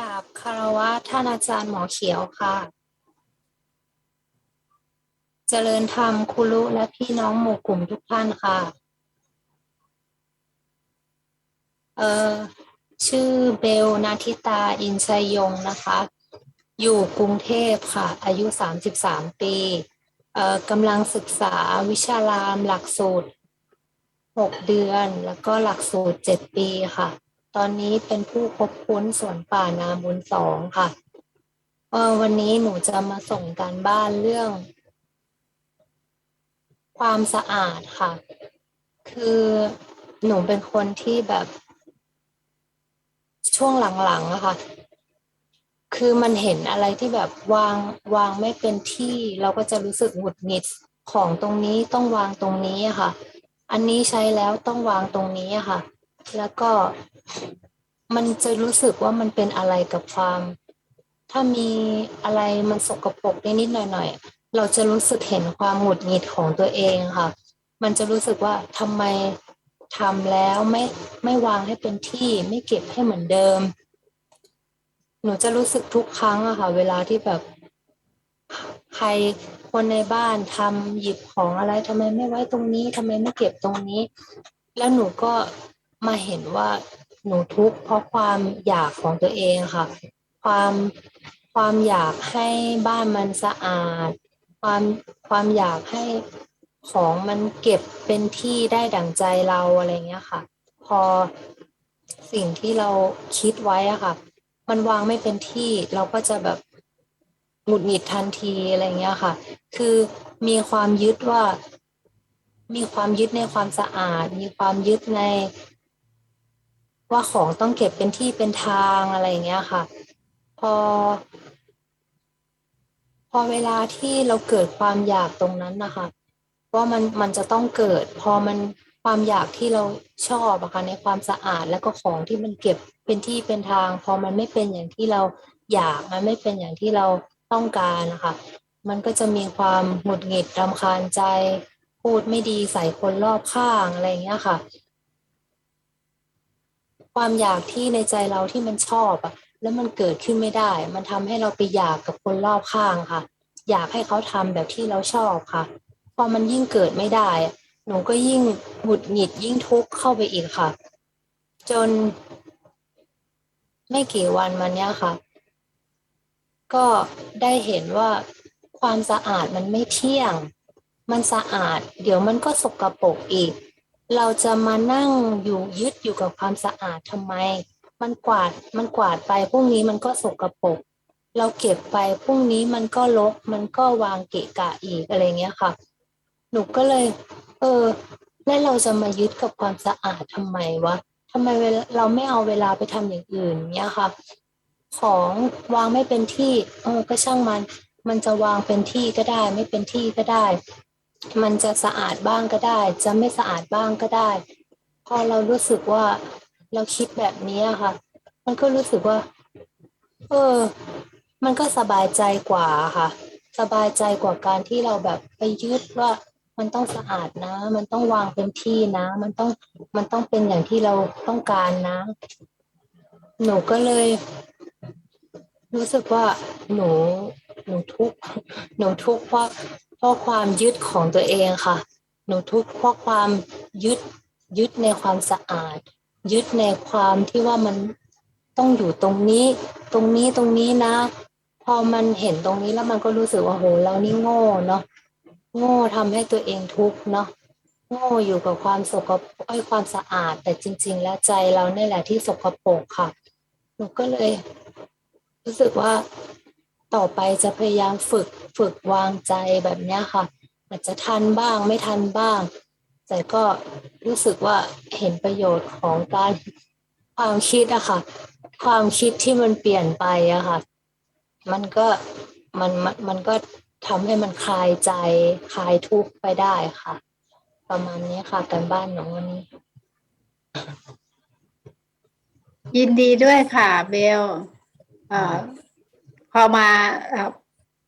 กราบคารวะท่านอาจารย์หมอเขียวค่ะ เจริญธรรมครูรุและพี่น้องหมู่กลุ่มทุกท่านค่ะ เอ่อชื่อเบลนาทิตาอินชัยยงนะคะ อยู่กรุงเทพค่ะ อายุ 33 ปีเอ่อกำลังศึกษาวิชารามหลักสูตร 6 เดือน แล้วก็หลักสูตร 7 ปีค่ะ ตอนนี้เป็นผู้คบคุ้นสวนป่านาบุญสองค่ะเอ่อวันนี้หนูจะมาส่งการบ้านเรื่อง ความสะอาดค่ะ คือหนูเป็นคนที่แบบช่วงหลังๆอะค่ะ คือมันเห็นอะไรที่แบบวางวางไม่เป็นที่ เราก็จะรู้สึกหงุดหงิดของตรงนี้ต้องวางตรงนี้อะค่ะ อันนี้ใช้แล้วต้องวางตรงนี้อะค่ะ แล้วก็มันจะรู้สึกว่ามันเป็นอะไรกับความ ถ้ามีอะไรมันสกปรกนิดๆหน่อยๆ เราจะรู้สึกเห็นความหงุดหงิดของตัวเองค่ะ มันจะรู้สึกว่าทำไมทำแล้วไม่ไม่วางให้เป็นที่ไม่เก็บให้เหมือนเดิม หนูจะรู้สึกทุกครั้งอะค่ะ เวลาที่แบบใครคนในบ้านทำหยิบของอะไรทำไมไม่ไว้ตรงนี้ทำไมไม่เก็บตรงนี้ แล้วหนูก็ มาเห็นว่าหนูทุกข์เพราะความอยากของตัวเองค่ะ ความความอยากให้บ้านมันสะอาด ความความอยากให้ของมันเก็บเป็นที่ได้ดั่งใจเราอะไรเงี้ยค่ะ พอสิ่งที่เราคิดไว้อะค่ะ มันวางไม่เป็นที่เราก็จะแบบหงุดหงิดทันทีอะไรเงี้ยค่ะ คือมีความยึดว่า มีความยึดในความสะอาด มีความยึดใน ว่าของต้องเก็บเป็นที่เป็นทางอะไรเงี้ยค่ะ พอ พอเวลาที่เราเกิดความอยากตรงนั้นนะคะว่ามันมันจะต้องเกิด พอมันความอยากที่เราชอบอะค่ะในความสะอาดแล้วก็ของที่มันเก็บเป็นที่เป็นทาง พอมันไม่เป็นอย่างที่เราอยากมันไม่เป็นอย่างที่เราต้องการนะคะมันก็จะมีความหงุดหงิดรำคาญใจ พูดไม่ดีใส่คนรอบข้างอะไรเงี้ยค่ะ ความอยากที่ในใจเราที่มันชอบอะแล้วมันเกิดขึ้นไม่ได้ มันทำให้เราไปอยากกับคนรอบข้างค่ะ อยากให้เขาทำแบบที่เราชอบค่ะ พอมันยิ่งเกิดไม่ได้ หนูก็ยิ่งหงุดหงิดยิ่งทุกข์เข้าไปอีกค่ะ จน ไม่กี่วันมาเนี้ยค่ะ ก็ได้เห็นว่าความสะอาดมันไม่เที่ยง มันสะอาด เดี๋ยวมันก็สกปรกอีก เราจะมานั่งอยู่ยึดอยู่กับความสะอาดทำไม มันกวาดมันกวาดไปพรุ่งนี้มันก็สกปรกเราเก็บไปพรุ่งนี้มันก็รกมันก็วางเกะกะอีกอะไรเงี้ยค่ะ หนูก็เลย เออ แล้วเราจะมายึดกับความสะอาดทำไมวะทำไมเราไม่เอาเวลาไปทำอย่างอื่นเนี้ยค่ะ ของวางไม่เป็นที่ เออก็ช่างมัน มันจะวางเป็นที่ก็ได้ ไม่เป็นที่ก็ได้ มันจะสะอาดบ้างก็ได้ จะไม่สะอาดบ้างก็ได้ พอเรารู้สึกว่าเราคิดแบบนี้ค่ะ มันก็รู้สึกว่า เออ มันก็สบายใจกว่าค่ะ สบายใจกว่าการที่เราแบบไปยึดว่ามันต้องสะอาดนะ มันต้องวางเป็นที่นะ มันต้อง มันต้องเป็นอย่างที่เราต้องการนะ หนูก็เลย รู้สึกว่าหนู หนูทุกข์ หนูทุกข์เพราะ เพราะความยึดของตัวเองค่ะ หนูทุกข์เพราะความยึดยึดในความสะอาด ยึดในความที่ว่ามันต้องอยู่ตรงนี้ ตรงนี้ตรงนี้นะ พอมันเห็นตรงนี้แล้วมันก็รู้สึกว่าโหเรานี่โง่เนาะโง่ทำให้ตัวเองทุกข์เนาะโง่อยู่กับความสกปรกไอ้ยความสะอาด แต่จริง ๆ แล้วใจเราเนี่ยแหละที่สกปรกค่ะหนูก็เลย รู้สึกว่า ต่อไปจะพยายามฝึกฝึกวางใจแบบนี้ค่ะ อาจจะทันบ้างไม่ทันบ้าง แต่ก็รู้สึกว่าเห็นประโยชน์ของการความคิดอะค่ะ ความคิดที่มันเปลี่ยนไปอะค่ะ มันก็มันมันมันก็ทำให้มันคลายใจคลายทุกข์ไปได้ค่ะ ประมาณนี้ค่ะการบ้านของวันนี้ ยินดีด้วยค่ะเบลเอ่อ พอมา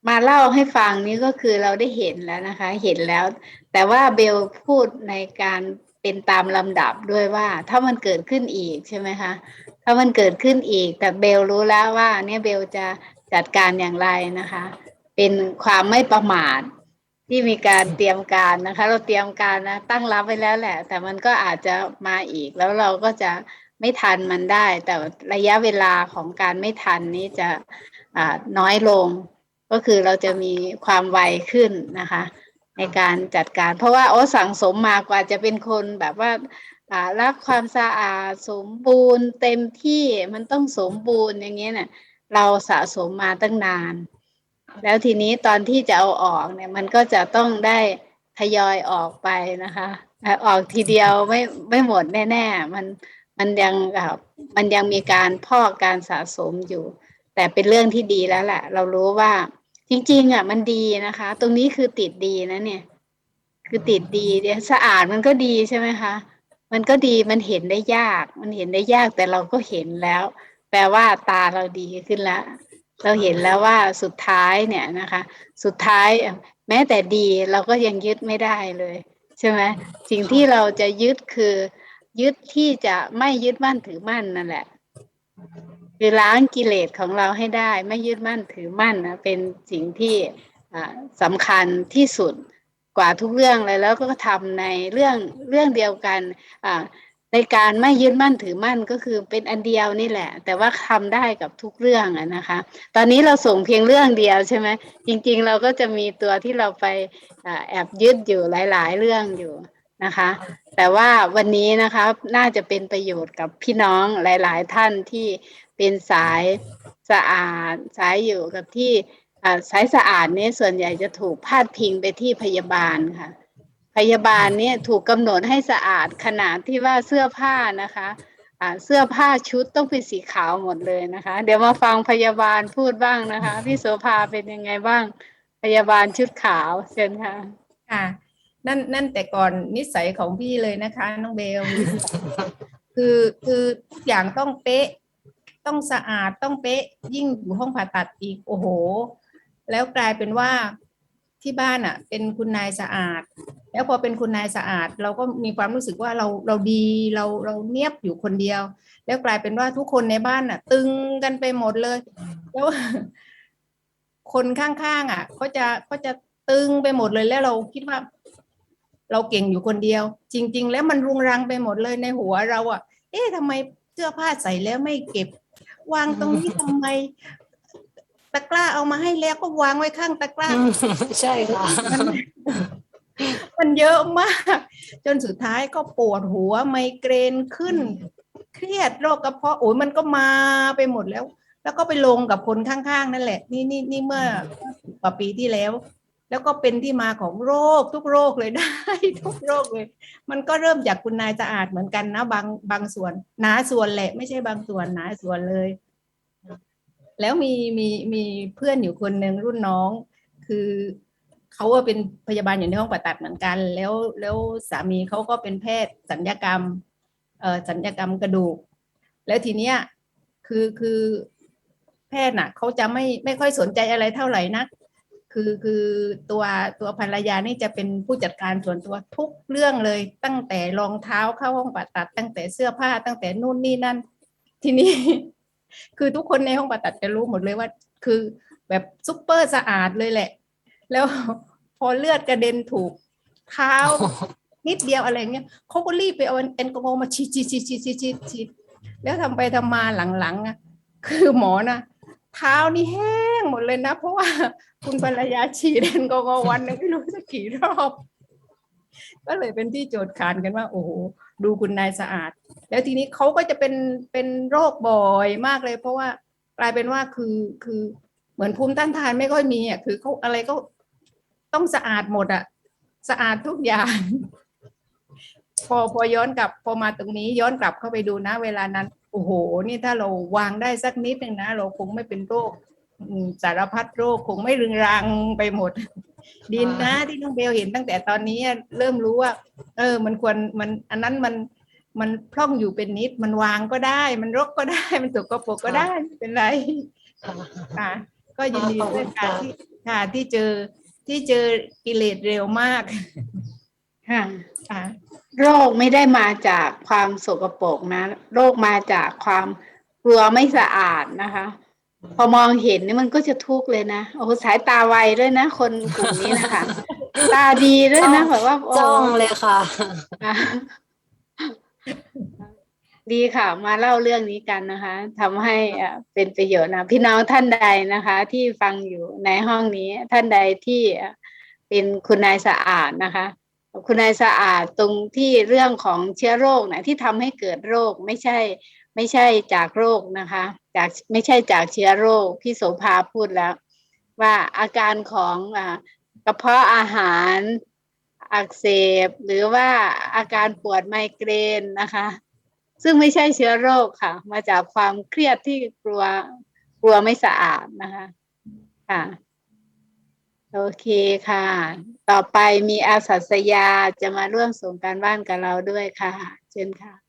มาเล่าให้ฟังนี้ก็คือเราได้เห็นแล้วนะคะ เห็นแล้ว แต่ว่าเบลพูดในการเป็นตามลำดับด้วยว่า ถ้ามันเกิดขึ้นอีกใช่ไหมคะ ถ้ามันเกิดขึ้นอีก แต่เบลรู้แล้วว่า เนี่ยเบลจะจัดการอย่างไรนะคะ เป็นความไม่ประมาทที่มีการเตรียมการนะคะ เราเตรียมการนะตั้งรับไว้แล้วแหละ แต่มันก็อาจจะมาอีกแล้วเราก็จะไม่ทันมันได้ แต่ระยะเวลาของการไม่ทันนี้จะ น้อยลง ก็คือเราจะมีความไวขึ้นนะคะ ในการจัดการ เพราะว่าโอ้สั่งสมมากว่าจะเป็นคนแบบว่ารักความสะอาดสมบูรณ์เต็มที่มันต้องสมบูรณ์อย่างเงี้ยเนี่ยเราสะสมมาตั้งนาน แล้วทีนี้ตอนที่จะเอาออกเนี่ย มันก็จะต้องได้ทยอยออกไปนะคะอะออกทีเดียวไม่ไม่หมดแน่ ๆ มันมันยังแบบมันยังมีการพอกการสะสมอยู่ แต่เป็นเรื่องที่ดีแล้วแหละเรารู้ว่าจริง ๆ อะ มันดีนะคะ ตรงนี้คือติดดีนะเนี่ย คือติดดีเนี่ยสะอาดมันก็ดีใช่ไหมคะ มันก็ดีมันเห็นได้ยาก มันเห็นได้ยากแต่เราก็เห็นแล้ว แปลว่าตาเราดีขึ้นแล้วเราเห็นแล้วว่าสุดท้ายเนี่ยนะคะ สุดท้ายแม้แต่ดีเราก็ยังยึดไม่ได้เลย ใช่ไหมสิ่งที่เราจะยึดคือ ยึดที่จะไม่ยึดมั่นถือมั่นนั่นแหละ คือล้างกิเลสของเราให้ได้ ไม่ยึดมั่นถือมั่นนะเป็นสิ่งที่สำคัญที่สุดกว่าทุกเรื่องเลยแล้วก็ทำในเรื่องเรื่องเดียวกันในการไม่ยึดมั่นถือมั่นก็คือเป็นอันเดียวนี่แหละ แต่ว่าทำได้กับทุกเรื่องนะคะ ตอนนี้เราส่งเพียงเรื่องเดียวใช่ไหมจริงๆ เราก็จะมีตัวที่เราไปอแอบยึดอยู่หลาย ๆ เรื่องอยู่นะคะ แต่ว่าวันนี้นะคะน่าจะเป็นประโยชน์กับพี่น้องหลาย ๆ ท่านที่ เป็นสายสะอาดสายอยู่กับที่สายสะอาดเนี่ยส่วนใหญ่จะถูกพาดพิงไปที่พยาบาลค่ะ พยาบาลเนี่ยถูกกำหนดให้สะอาดขนาดที่ว่าเสื้อผ้านะคะเสื้อผ้าชุดต้องเป็นสีขาวหมดเลยนะคะ เดี๋ยวมาฟังพยาบาลพูดบ้างนะคะพี่โสภาเป็นยังไงบ้าง พยาบาลชุดขาวเชิญค่ะค่ะนั่นนั่นแต่ก่อนนิสัยของพี่เลยนะคะ น้องเบล คือคือทุกอย่างต้องเป๊ะ ต้องสะอาดต้องเป๊ะยิ่งอยู่ห้องผ่าตัดอีกโอ้โห แล้วกลายเป็นว่าที่บ้านอะ เป็นคุณนายสะอาด แล้วพอเป็นคุณนายสะอาด เราก็มีความรู้สึกว่าเราเราดีเราเราเนียบอยู่คนเดียว แล้วกลายเป็นว่าทุกคนในบ้านอะ ตึงกันไปหมดเลย แล้วคนข้างๆอะเขาจะเขาจะตึงไปหมดเลยแล้วเราคิดว่า เราเก่งอยู่คนเดียว จริง ๆ แล้วมันรุงรังไปหมดเลยในหัวเราอะ เอ๊ะทำไมเสื้อผ้าใส่แล้วไม่เก็บ วางตรงนี้ทำไมตะกร้าเอามาให้แล้วก็วางไว้ข้างตะกร้าอืมใช่ค่ะมันมันเยอะมาก จนสุดท้ายก็ปวดหัวไมเกรนขึ้น เครียดโรคกระเพาะโอ้ยมันก็มาไปหมดแล้ว แล้วก็ไปลงกับคนข้างๆ นั่นแหละ นี่นี่นี่เมื่อกว่าปีที่แล้ว แล้วก็เป็นที่มาของโรคทุกโรคเลยได้ ทุกโรคเลย มันก็เริ่มจากคุณนายสะอาดเหมือนกันนะบางบางส่วนหนาส่วนแหละ ไม่ใช่บางส่วนหนาส่วนเลย แล้วมีมีมีเพื่อนอยู่คนหนึ่งรุ่นน้อง คือเขาว่าเป็นพยาบาลอยู่ในห้องผ่าตัดเหมือนกัน แล้วแล้วสามีเขาก็เป็นแพทย์สัญญกรรมเอ่อสัญญกรรมกระดูก แล้วทีเนี้ยคือคือแพทย์น่ะเขาจะไม่ไม่ค่อยสนใจอะไรเท่าไหร่นัก คือคือตัวตัวภรรยานี่จะเป็นผู้จัดการส่วนตัวทุกเรื่องเลย ตั้งแต่รองเท้าเข้าห้องผ่าตัด ตั้งแต่เสื้อผ้าตั้งแต่นู่นนี่นั่น ทีนี้ คือทุกคนในห้องผ่าตัดจะรู้หมดเลยว่า คือแบบซุปเปอร์สะอาดเลยแหละ แล้วพอเลือดกระเด็นถูกเท้านิดเดียวอะไรเงี้ยเขาก็รีบไปเอาแอลกอฮอล์มาฉีดฉีดฉีดฉีดฉีดฉีดฉีดแล้วทำไปทำมาหลังๆอะคือหมอนะ เท้านี่แห้งหมดเลยนะ เพราะว่าคุณภรรยาฉีดแอลกอฮอล์วันนึงไม่รู้สักกี่รอบก็เลยเป็นที่โจทย์ขานกันว่า โอ้โหดูคุณนายสะอาด แล้วทีนี้เขาก็จะเป็นเป็นโรคบ่อยมากเลย เพราะว่ากลายเป็นว่าคือคือเหมือนภูมิต้านทานไม่ค่อยมีอะคือเขาอะไรก็ต้องสะอาดหมดอะสะอาดทุกอย่าง พอพอย้อนกลับ พอมาตรงนี้ย้อนกลับเข้าไปดูนะ เวลานั้น โอ้โห นี่ถ้าเราวางได้สักนิดหนึ่งนะ เราคงไม่เป็นโรคอืมสารพัดโรคคงไม่รึงรังไปหมด ดินนะที่น้องเบลเห็นตั้งแต่ตอนนี้อะเริ่มรู้ว่า เออ มันควรมันอันนั้นมันมันพร่องอยู่เป็นนิดมันวางก็ได้ มันรกก็ได้ มันตกกระปรกก็ได้ไม่เป็นไรค่ะก็ยินดีด้วยค่ะที่ค่ะที่เจอที่เจอกิเลสเร็วมากค่ะค่ะ โรคไม่ได้มาจากความสกปรกนะ โรคมาจากความกลัวไม่สะอาดนะคะ พอมองเห็นนี่มันก็จะทุกข์เลยนะโอ้โหสายตาไวด้วยนะ คนกลุ่มนี้นะคะ ตาดีด้วยนะแบบว่าโจ้องเลยค่ะค่ะ ดีค่ะ มาเล่าเรื่องนี้กันนะคะทำให้เอ่อเป็นประโยชน์นะพี่น้องท่านใดนะคะ ที่ฟังอยู่ในห้องนี้ท่านใดที่เอ่อเป็นคุณนายสะอาดนะคะ คุณนายสะอาดตรงที่เรื่องของเชื้อโรคนะที่ทำให้เกิดโรคไม่ใช่ไม่ใช่จากโรคนะคะจากไม่ใช่จากเชื้อโรคพี่โสภาพูดแล้ว ว่าอาการของอกระเพาะอาหารอักเสบ หรือว่าอาการปวดไมเกรนนะคะ ซึ่งไม่ใช่เชื้อโรคค่ะ มาจากความเครียดที่กลัวกลัวไม่สะอาดนะคะค่ะ โอเคค่ะ ต่อไปมีอาสัสยาจะมาร่วมส่งการบ้านกับเราด้วยค่ะ เชิญค่ะ